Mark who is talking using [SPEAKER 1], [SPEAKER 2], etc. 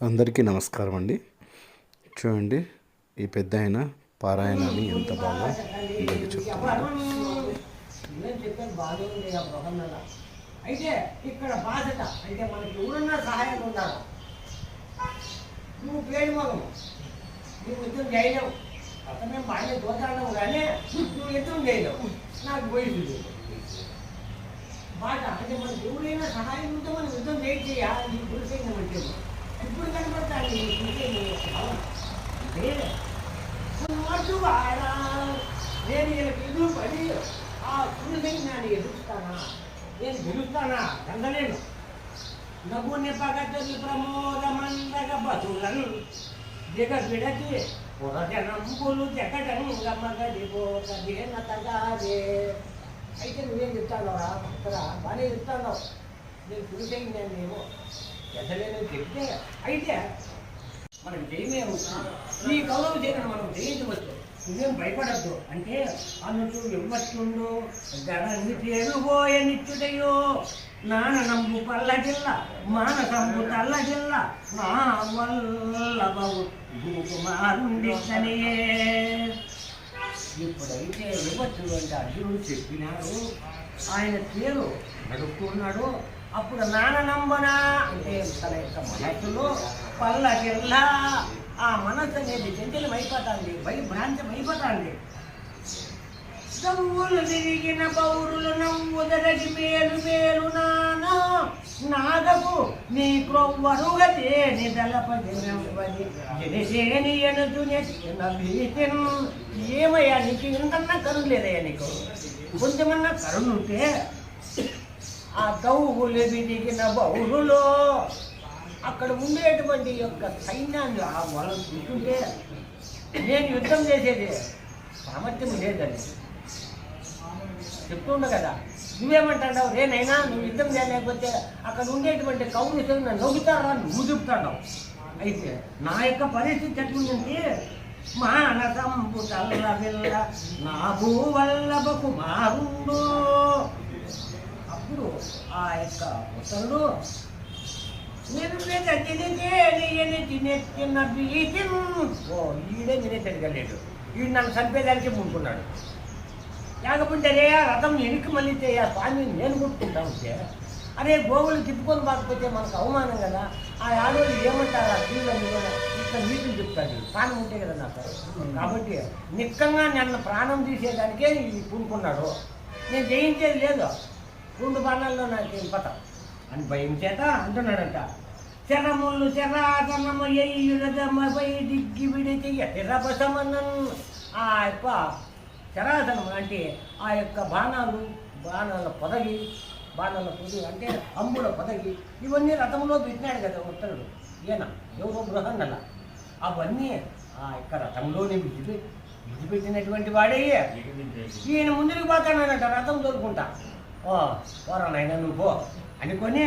[SPEAKER 1] అందరికీ నమస్కారం అండి. చూడండి ఈ పెద్ద ఆయన పారాయణాన్ని ఎంత బాగా అందరికీ
[SPEAKER 2] చెప్తున్నారు అయితే ఇక్కడ బాధ్యత అంటే మనకి సహాయం ఉండాలి? నువ్వు పేరు మగము నువ్వు యుద్ధం చేయలేవు అతనే బాగానే కానీ నువ్వు యుద్ధం చేయలేవు నాకు పోయింది బాట అంటే మనకి ఎవరైనా సహాయం ఉంటే మనం యుద్ధం చేయించేయా నీ గురిసైన వచ్చే ఇప్పుడు కనపడతాను నీ నేను వీళ్ళకి ఎదురు పడి ఆ పురుషైనాన్ని ఎదురుస్తానా? నేను గెలుస్తానా? గంగలేను. నవ్వుని పగతలి ప్రమోదమందగ బతులను దిగ విడచి పురజనంబులు జగడంగ మగడి పోకదేన తగాదే అయితే నువ్వేం చెప్తావు రా ఇక్కడ బాగానే చెప్తాను నేను పురుషైనాన్ని నేను ఏమో ఎదలేని చెప్తే అయితే మనం జయమే నీ గౌరవ చేయడం మనం జయించవచ్చు. నువ్వేం భయపడద్దు. అంటే అన్నట్టు ఇవ్వచ్చుండు గడని తేరుబోయ నిత్యుడయో నాన నంబు పల్ల జిల్ల మాన మానసంబు తల్ల జిల్ల నా వల్లభవు గురుకుమారుండితనే ఇప్పుడైతే ఇవ్వచ్చు అంటే అర్జునుడు చెప్పినాడు. ఆయన పేరు నడుపుకున్నాడు అప్పుడు నాననంబనా అంటే తన యొక్క మనస్సులో పల్ల జిల్లా ఆ మనస్సు అనేది చంచలం అయిపోతుంది భయభ్రాంతం అయిపోతుంది నవ్వులు తిరిగిన పౌరులు నవ్వుదరగి మేలు మేలు నానా నాగపు నీ క్రొవ్వరుగతే నిదలపది జనసేని ఎనుచు నెచ్చిన ఏమయ్యా నీకు ఇంతన్నా కరుణ లేదయ్యా నీకు? కొంచెమన్నా కరుణ ఉంటే ఆ దౌవులు విరిగిన బౌరులో అక్కడ ఉండేటువంటి యొక్క సైన్యాన్ని ఆ చూస్తుంటే నేను యుద్ధం చేసేది సామర్థ్యం లేదండి. చెప్తుండ కదా నువ్వేమంటావు నేనైనా నువ్వు యుద్ధం చేయలేకపోతే అక్కడ ఉండేటువంటి కౌన్సిల్ నన్ను నవ్వుతారా? నువ్వు చెప్తాడావు. అయితే నా యొక్క పరిస్థితి ఎట్లుందంటే మానసంబు తల్ల పిల్ల నా భూవల్లభ కుమారుడు అప్పుడు ఆ ఉత్తరుడు నేను ఓ ఈడే నేనే తిరగలేడు ఈడు నన్ను చంపేదానికి ముందుకున్నాడు లేకపోతే రే ఆ రథం వెనక్కి మళ్ళీ ఆ స్వామి నేను కొట్టుకుంటా ఉంటే అరే గోవులు తిప్పుకొని కాకపోతే మనకు అవమానం కదా. ఆ ఆడవాళ్ళు ఏమంటారు? ఆ తీవ్ర ఇట్లా నీతులు చెప్తాడు ప్రాణం ఉంటే కదా నాకు. కాబట్టి నిక్కంగా నన్ను ప్రాణం తీసేదానికే ఈ పూనుకున్నాడు. నేను జయించేది లేదు. రెండు బాణాల్లో నాకు వెళ్ళిపోతాం అని భయం చేత అంటున్నాడంట. శరములు శరాసనము ఎయ్యుడమపై దిగ్గి విడిచి ఎరపసమన్నన్ ఆ యొక్క శరాసనం అంటే ఆ యొక్క బాణాలు బాణాల పొదగి బాణాల పొది అంటే అమ్ముల పొదగి ఇవన్నీ రథంలో పెట్టినాడు కదా ఉత్తరుడు ఈయన. ఎవరో బృహన్నల అవన్నీ ఆ యొక్క రథంలోనే విడిచి విడిచిపెట్టినటువంటి వాడే ఈయన ముందుకు పోతానంట రథం దొరుకుంటా ఓ పోరా నాయన నువ్వు పో అనుకొని